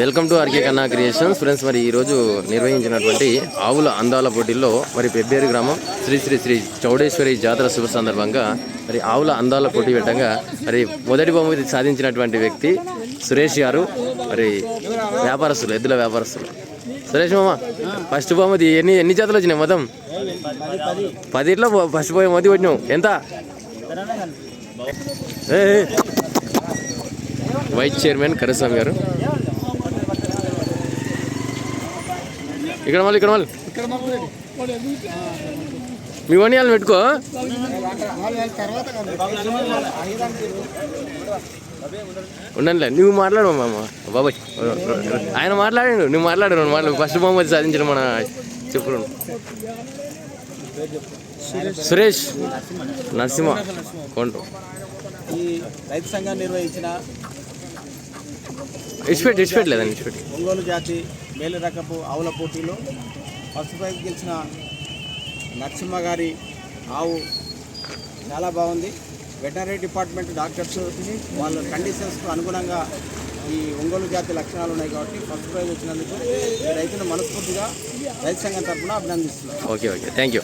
Welcome to RK Kanna creations. Friends మరి ఈరోజు నిర్వహించినటువంటి ఆవుల అందాల పోటీల్లో మరి పెబ్బేరు గ్రామం శ్రీ శ్రీ శ్రీ చౌడేశ్వరి జాతర శుభ సందర్భంగా మరి ఆవుల అందాల పోటీ పెట్టంగా మరి మొదటి బహుమతి సాధించినటువంటి వ్యక్తి సురేష్ గారు మరి వ్యాపారస్తులు ఎద్దుల వ్యాపారస్తులు. సురేష్ మామ ఫస్ట్ బహుమతి ఎన్ని ఎన్ని జాతలు వచ్చినాయి మొత్తం? పదిట్లో ఫస్ట్ బహుమతి వచ్చినావు. ఎంత? వైస్ చైర్మన్ కరస్వామి గారు. ఇక్కడ మళ్ళీ ఇక్కడ మళ్ళీ. మీ వనియాలు పెట్టుకో. ఉండండిలే నువ్వు మాట్లాడు మామ. బాబాయ్ ఆయన మాట్లాడాడు నువ్వు మాట్లాడు రెండు మాట్లాడు ఫస్ట్ బహుమతి సాధించిన మన చెప్పు సురేష్ నరసింహ కొండ ఈ రైతు సంఘం నిర్వహించిన ఇచ్చిపెట్టి ఇచ్చిపెట్టి లేదండి ఇచ్చిపెట్టి. ఒంగోలు జాతి మేలు రకపు ఆవుల పోటీలో ఫస్ట్ ప్రైజ్ గెలిచిన నరసింహ గారి ఆవు చాలా బాగుంది. వెటనరీ డిపార్ట్మెంట్ డాక్టర్స్ వాళ్ళ కండిషన్స్కు అనుగుణంగా ఈ ఒంగోలు జాతి లక్షణాలు ఉన్నాయి కాబట్టి ఫస్ట్ ప్రైజ్ వచ్చినందుకు రైతును మనస్ఫూర్తిగా రైతు సంఘం తరఫున అభినందిస్తున్నాను ఓకే ఓకే. Thank you.